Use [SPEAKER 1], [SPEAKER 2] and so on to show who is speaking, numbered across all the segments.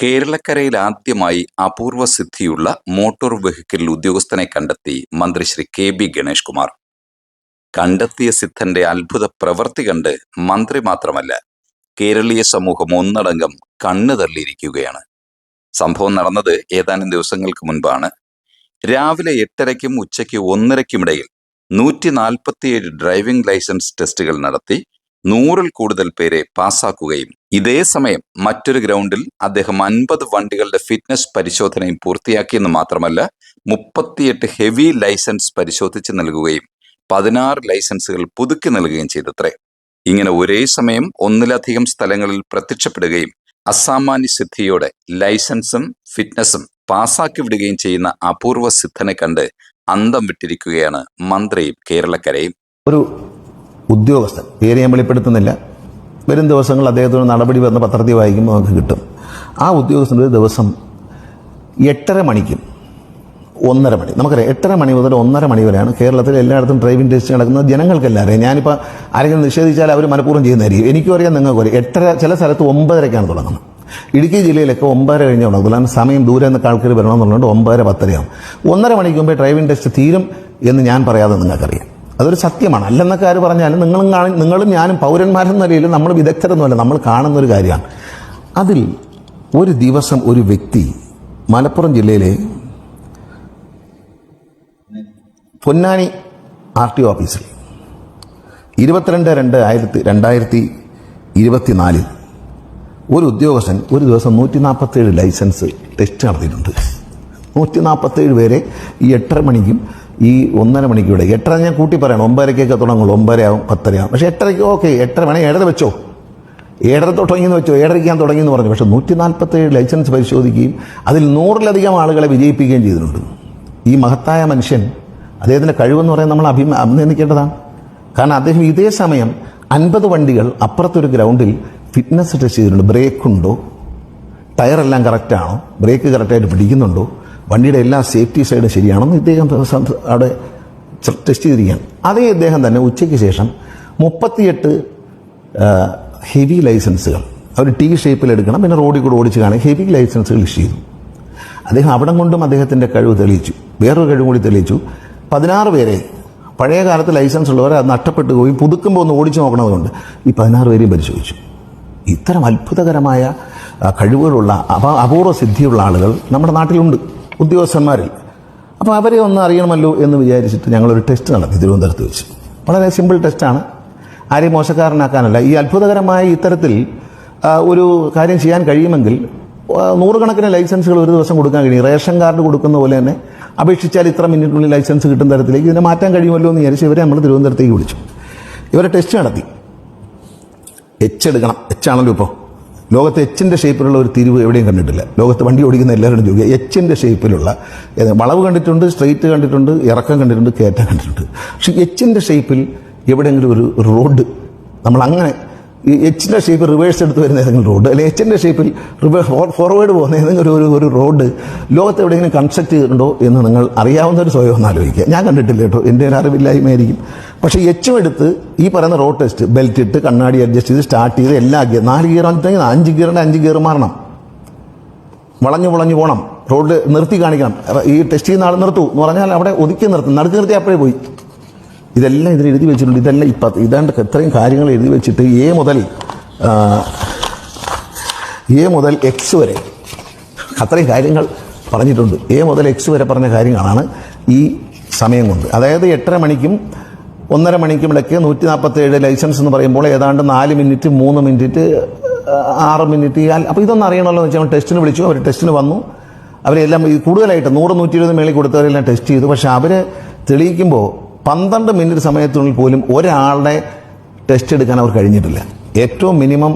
[SPEAKER 1] കേരളക്കരയിൽ ആദ്യമായി അപൂർവ സിദ്ധിയുള്ള മോട്ടോർ വെഹിക്കിൾ ഉദ്യോഗസ്ഥനെ കണ്ടെത്തി മന്ത്രി ശ്രീ കെ ബി ഗണേഷ് കുമാർ. കണ്ടെത്തിയ സിദ്ധന്റെ അത്ഭുത പ്രവൃത്തി കണ്ട് മന്ത്രി മാത്രമല്ല കേരളീയ സമൂഹം ഒന്നടങ്കം കണ്ണു തള്ളിയിരിക്കുകയാണ്. സംഭവം നടന്നത് ഏതാനും ദിവസങ്ങൾക്ക് മുൻപാണ്. രാവിലെ എട്ടരയ്ക്കും ഉച്ചയ്ക്ക് ഒന്നരയ്ക്കുമിടയിൽ നൂറ്റി നാൽപ്പത്തിയേഴ് ഡ്രൈവിംഗ് ലൈസൻസ് ടെസ്റ്റുകൾ നടത്തി നൂറിൽ കൂടുതൽ പേരെ പാസ്സാക്കുകയും ഇതേ സമയം മറ്റൊരു ഗ്രൗണ്ടിൽ അദ്ദേഹം അൻപത് വണ്ടികളുടെ ഫിറ്റ്നസ് പരിശോധനയും പൂർത്തിയാക്കിയെന്ന് മാത്രമല്ല മുപ്പത്തിയെട്ട് ഹെവി ലൈസൻസ് പരിശോധിച്ച് നൽകുകയും പതിനാറ് ലൈസൻസുകൾ പുതുക്കി നൽകുകയും ചെയ്തത്രേ. ഇങ്ങനെ ഒരേ സമയം ഒന്നിലധികം സ്ഥലങ്ങളിൽ പ്രത്യക്ഷപ്പെടുകയും അസാമാന്യ സിദ്ധിയോടെ ലൈസൻസും ഫിറ്റ്നസും പാസാക്കി വിടുകയും ചെയ്യുന്ന അപൂർവ സിദ്ധനെ കണ്ട് അന്തം വിട്ടിരിക്കുകയാണ് മന്ത്രിയും കേരളക്കരയും.
[SPEAKER 2] ഒരു ഉദ്യോഗസ്ഥൻ പേര് ഞാൻ വെളിപ്പെടുത്തുന്നില്ല. വരും ദിവസങ്ങൾ അദ്ദേഹത്തിന് നടപടി വന്ന പത്രത്തിൽ വായിക്കുമ്പോൾ നമുക്ക് കിട്ടും. ആ ഉദ്യോഗസ്ഥന്റെ ഒരു ദിവസം എട്ടര മണിക്കും ഒന്നര മണി നമുക്കറിയാം എട്ടര മണി മുതൽ ഒന്നര മണി വരെയാണ് കേരളത്തിൽ എല്ലായിടത്തും ഡ്രൈവിംഗ് ടെസ്റ്റ് നടക്കുന്നത് ജനങ്ങൾക്കെല്ലാവരെയും. ഞാനിപ്പോൾ ആരെങ്കിലും നിഷേധിച്ചാൽ അവർ മനഃപൂർവം ചെയ്യുന്നതായിരിക്കും. എനിക്കും അറിയാം നിങ്ങൾക്ക് അറിയാം എട്ടര ചില സ്ഥലത്ത് ഒമ്പതരയ്ക്കാണ് തുടങ്ങുന്നത്. ഇടുക്കി ജില്ലയിലൊക്കെ ഒമ്പതര കഴിഞ്ഞ് തുടങ്ങും കാരണം സമയം ദൂരെ നിന്ന് ആൾക്കാർ വരണമെന്നുള്ളതുകൊണ്ട് ഒമ്പതര പത്തരയാവും. ഒന്നര മണിക്ക് മുമ്പേ ഡ്രൈവിംഗ് ടെസ്റ്റ് തീരും എന്ന് ഞാൻ പറയാതെ നിങ്ങൾക്കറിയാം. അതൊരു സത്യമാണ്. അല്ലെന്നൊക്കെ ആര് പറഞ്ഞാലും നിങ്ങളും കാണും നിങ്ങളും ഞാനും പൗരന്മാരെന്ന നിലയിൽ നമ്മൾ വിദഗ്ധരൊന്നുമല്ല നമ്മൾ കാണുന്ന ഒരു കാര്യമാണ്. അതിൽ ഒരു ദിവസം ഒരു വ്യക്തി മലപ്പുറം ജില്ലയിലെ പൊന്നാനി ആർ ടി ഓഫീസിൽ ഇരുപത്തിരണ്ട് രണ്ട് ആയിരത്തി രണ്ടായിരത്തി ഇരുപത്തിനാലിൽ ഒരു ഉദ്യോഗസ്ഥൻ ഒരു ദിവസം നൂറ്റി നാൽപ്പത്തേഴ് ലൈസൻസ് ടെസ്റ്റ് നടത്തിയിട്ടുണ്ട്. നൂറ്റി നാൽപ്പത്തേഴ് പേരെ ഈ എട്ടര മണിക്കും ഈ ഒന്നര മണിക്കൂടെ. എട്ടര ഞാൻ കൂട്ടി പറയണം. ഒമ്പതരക്കൊക്കെ തുടങ്ങുള്ളൂ. ഒമ്പതരയാവും പത്തരയാവും പക്ഷേ എട്ടരയ്ക്ക് ഓക്കെ എട്ടര വേണേൽ ഏഴര വെച്ചോ. ഏഴര തുടങ്ങിയെന്ന് വെച്ചോ. ഏഴരയ്ക്ക് ഞാൻ തുടങ്ങിയെന്ന് പറഞ്ഞു. പക്ഷേ നൂറ്റി നാൽപ്പത്തേഴ് ലൈസൻസ് പരിശോധിക്കുകയും അതിൽ നൂറിലധികം ആളുകളെ വിജയിപ്പിക്കുകയും ചെയ്തിട്ടുണ്ട്. ഈ മഹത്തായ മനുഷ്യൻ അദ്ദേഹത്തിന്റെ കഴിവെന്ന് പറയാൻ നമ്മൾ അഭിമ അഭിനന്ദിക്കേണ്ടതാണ്. കാരണം അദ്ദേഹം ഇതേ സമയം അൻപത് വണ്ടികൾ അപ്പുറത്തൊരു ഗ്രൗണ്ടിൽ ഫിറ്റ്നസ് ടെസ്റ്റ് ചെയ്തിട്ടുണ്ട്. ബ്രേക്കുണ്ടോ? ടയറെല്ലാം കറക്റ്റാണോ? ബ്രേക്ക് കറക്റ്റായിട്ട് പിടിക്കുന്നുണ്ടോ? വണ്ടിയുടെ എല്ലാ സേഫ്റ്റി സൈഡും ശരിയാണെന്ന് ഇദ്ദേഹം അവിടെ ടെസ്റ്റ് ചെയ്തിരിക്കുകയാണ്. അതേ ഇദ്ദേഹം തന്നെ ഉച്ചയ്ക്ക് ശേഷം മുപ്പത്തിയെട്ട് ഹെവി ലൈസൻസുകൾ അവർ ടി ഷേപ്പിൽ എടുക്കണം പിന്നെ റോഡിൽ കൂടെ ഓടിച്ച് കാണാൻ ഹെവി ലൈസൻസുകൾ ഇഷ്യൂ ചെയ്തു. അദ്ദേഹം അവിടം കൊണ്ടും അദ്ദേഹത്തിന്റെ കഴിവ് തെളിയിച്ചു. വേറൊരു കഴിവും കൂടി തെളിയിച്ചു. പതിനാറ് പേരെ പഴയ കാലത്ത് ലൈസൻസ് ഉള്ളവരെ അത് നഷ്ടപ്പെട്ടു പോയി. പുതുക്കുമ്പോൾ ഒന്ന് ഓടിച്ചു നോക്കണതുകൊണ്ട് ഈ പതിനാറ് പേരെയും പരിശോധിച്ചു. ഇത്തരം അത്ഭുതകരമായ കഴിവുകളുള്ള അപ- അപൂർവ സിദ്ധിയുള്ള ആളുകൾ നമ്മുടെ നാട്ടിലുണ്ട്. ഉദ്യോഗസ്ഥന്മാരിൽ. അപ്പോൾ അവരെ ഒന്ന് അറിയണമല്ലോ എന്ന് വിചാരിച്ചിട്ട് ഞങ്ങളൊരു ടെസ്റ്റ് നടത്തി തിരുവനന്തപുരത്ത് വെച്ച്. വളരെ സിമ്പിൾ ടെസ്റ്റാണ് ആരെയും മോശക്കാരനാക്കാനല്ല. ഈ അത്ഭുതകരമായ ഇത്തരത്തിൽ ഒരു കാര്യം ചെയ്യാൻ കഴിയുമെങ്കിൽ നൂറുകണക്കിന് ലൈസൻസുകൾ ഒരു ദിവസം കൊടുക്കാൻ കഴിയും. റേഷൻ കാർഡ് കൊടുക്കുന്ന പോലെ തന്നെ അപേക്ഷിച്ചാൽ ഇത്ര മിനിറ്റിനുള്ളിൽ ലൈസൻസ് കിട്ടുന്ന തരത്തിലേക്ക് ഇതിനെ മാറ്റാൻ കഴിയുമല്ലോ എന്ന് വിചാരിച്ച് ഇവരെ നമ്മൾ തിരുവനന്തപുരത്തേക്ക് വിളിച്ചു. ഇവരെ ടെസ്റ്റ് നടത്തി. എച്ച് എടുക്കണം. എച്ച് ആണല്ലോ ഇപ്പോൾ ലോകത്ത് എച്ചിന്റെ ഷേപ്പിലുള്ള ഒരു തിരിവ് എവിടെയും കണ്ടിട്ടില്ല. ലോകത്ത് വണ്ടി ഓടിക്കുന്ന എല്ലാവരും ചോദിക്കുക എച്ചിന്റെ ഷേപ്പിലുള്ള വളവ് കണ്ടിട്ടുണ്ട് സ്ട്രെയിറ്റ് കണ്ടിട്ടുണ്ട് ഇറക്കം കണ്ടിട്ടുണ്ട് കയറ്റം കണ്ടിട്ടുണ്ട്. പക്ഷേ എച്ചിന്റെ ഷേപ്പിൽ എവിടെയെങ്കിലും ഒരു റോഡ് നമ്മൾ അങ്ങനെ ഈ എച്ചിന്റെ ഷേപ്പ് റിവേഴ്സ് എടുത്ത് വരുന്ന ഏതെങ്കിലും റോഡ് അല്ലെങ്കിൽ എച്ചിന്റെ ഷേപ്പിൽ റിവേ ഫോർവേഡ് പോകുന്ന ഏതെങ്കിലും ഒരു ഒരു റോഡ് ലോകത്ത് എവിടെയെങ്കിലും കൺസ്ട്രക്ട് ചെയ്തിട്ടുണ്ടോ എന്ന് നിങ്ങൾ അറിയാവുന്ന ഒരു സ്വയം ഒന്ന് ആലോചിക്കുക. ഞാൻ കണ്ടിട്ടില്ല കേട്ടോ. എന്റെ ഒരു അറിവില്ലായ്മയായിരിക്കും. പക്ഷേ എച്ചും എടുത്ത് ഈ പറയുന്ന റോഡ് ടെസ്റ്റ് ബെൽറ്റ് ഇട്ട് കണ്ണാടി അഡ്ജസ്റ്റ് ചെയ്ത് സ്റ്റാർട്ട് ചെയ്ത് എല്ലാ ഗിയർ നാല് ഗിയർ ആണെങ്കിൽ അഞ്ച് ഗിയറിന്റെ അഞ്ച് ഗിയർ മാറണം. വളഞ്ഞു വളഞ്ഞു പോകണം റോഡ് നിർത്തി കാണിക്കണം. ഈ ടെസ്റ്റ് ചെയ്യുന്ന ആൾ നിർത്തൂ എന്ന് പറഞ്ഞാൽ അവിടെ ഒതുക്കി നിർത്തും. നടുക്ക് നിർത്തി അപ്പോഴേ പോയി. ഇതെല്ലാം ഇതിൽ എഴുതി വെച്ചിട്ടുണ്ട്. ഇതെല്ലാം ഇപ്പം ഇതാണ്ട് ഇത്രയും കാര്യങ്ങൾ എഴുതി വെച്ചിട്ട് എ മുതൽ എ മുതൽ എക്സ് വരെ അത്രയും കാര്യങ്ങൾ പറഞ്ഞിട്ടുണ്ട്. എ മുതൽ എക്സ് വരെ പറഞ്ഞ കാര്യങ്ങളാണ് ഈ സമയം കൊണ്ട്. അതായത് എട്ടര മണിക്കും ഒന്നര മണിക്കും ഇടയ്ക്ക് നൂറ്റി നാൽപ്പത്തേഴ് ലൈസൻസ് എന്ന് പറയുമ്പോൾ ഏതാണ്ട് നാല് മിനിറ്റ് മൂന്ന് മിനിറ്റ് ആറ് മിനിറ്റ് അപ്പോൾ ഇതൊന്നും അറിയണമല്ലോ എന്ന് വെച്ചാൽ ടെസ്റ്റിന് വിളിച്ചു. അവർ ടെസ്റ്റിന് വന്നു. അവരെല്ലാം കൂടുതലായിട്ട് നൂറ് നൂറ്റി ഇരുപത് മേളിൽ കൊടുത്തവരെല്ലാം ടെസ്റ്റ് ചെയ്തു. പക്ഷേ അവർ തെളിയിക്കുമ്പോൾ പന്ത്രണ്ട് മിനിറ്റ് സമയത്തിനുള്ളിൽ പോലും ഒരാളുടെ ടെസ്റ്റ് എടുക്കാൻ അവർ കഴിഞ്ഞിട്ടില്ല. ഏറ്റവും മിനിമം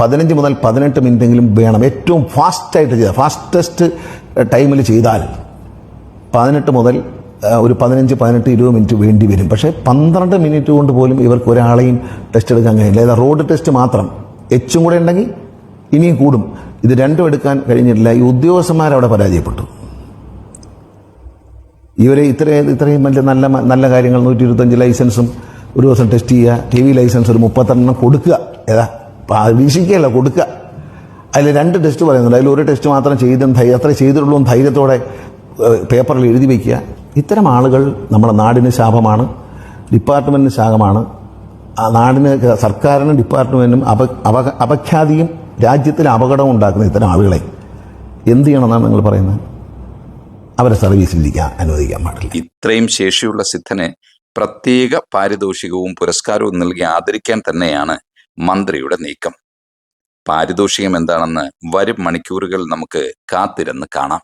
[SPEAKER 2] പതിനഞ്ച് മുതൽ പതിനെട്ട് മിനിറ്റെങ്കിലും വേണം. ഏറ്റവും ഫാസ്റ്റായിട്ട് ചെയ്താൽ ഫാസ്റ്റസ്റ്റ് ടൈമിൽ ചെയ്താൽ പതിനെട്ട് മുതൽ ഒരു പതിനഞ്ച് പതിനെട്ട് ഇരുപത് മിനിറ്റ് വേണ്ടി വരും. പക്ഷേ പന്ത്രണ്ട് മിനിറ്റ് കൊണ്ട് പോലും ഇവർക്ക് ഒരാളെയും ടെസ്റ്റ് എടുക്കാൻ കഴിയില്ല. ഏതാ റോഡ് ടെസ്റ്റ് മാത്രം. എച്ചും കൂടെ ഉണ്ടെങ്കിൽ ഇനിയും കൂടും. ഇത് രണ്ടും എടുക്കാൻ കഴിഞ്ഞിട്ടില്ല. ഈ ഉദ്യോഗസ്ഥന്മാരവിടെ പരാജയപ്പെട്ടു. ഇവരെ ഇത്രയും ഇത്രയും വലിയ നല്ല നല്ല കാര്യങ്ങൾ നൂറ്റി ഇരുപത്തഞ്ച് ലൈസൻസും ഒരു ദിവസം ടെസ്റ്റ് ചെയ്യുക ടി വി ലൈസൻസ് ഒരു മുപ്പത്തെണ്ണം കൊടുക്കുക. ഏതാ? വീക്ഷിക്കുകയല്ല കൊടുക്കുക. അതിൽ രണ്ട് ടെസ്റ്റ് പറയുന്നുണ്ട്. അതിൽ ഒരു ടെസ്റ്റ് മാത്രം ചെയ്തും അത്ര ചെയ്തിട്ടുള്ളൂ ധൈര്യത്തോടെ പേപ്പറിൽ എഴുതി വയ്ക്കുക ഇത്തരം ആളുകൾ നമ്മുടെ നാടിന് ശാപമാണ് ഡിപ്പാർട്ട്മെന്റിന് ശാപമാണ്. ആ നാടിന് സർക്കാരിനും ഡിപ്പാർട്ട്മെന്റിനും അപ അപ അപഖ്യാതിയും രാജ്യത്തിന് അപകടവും ഉണ്ടാക്കുന്ന ഇത്തരം ആളുകളെ. എന്ത് ചെയ്യണമെന്നാണ് നിങ്ങൾ പറയുന്നത്? അവരെ സർവീസിലിരിക്കാൻ അനുവദിക്കാൻ പാടില്ല.
[SPEAKER 1] ഇത്രയും ശേഷിയുള്ള സിദ്ധനെ പ്രത്യേക പാരിതോഷികവും പുരസ്കാരവും നൽകി ആദരിക്കാൻ തന്നെയാണ് മന്ത്രിയുടെ നീക്കം. പാരിതോഷികം എന്താണെന്ന് വരും മണിക്കൂറുകൾ നമുക്ക് കാത്തിരുന്ന് കാണാം.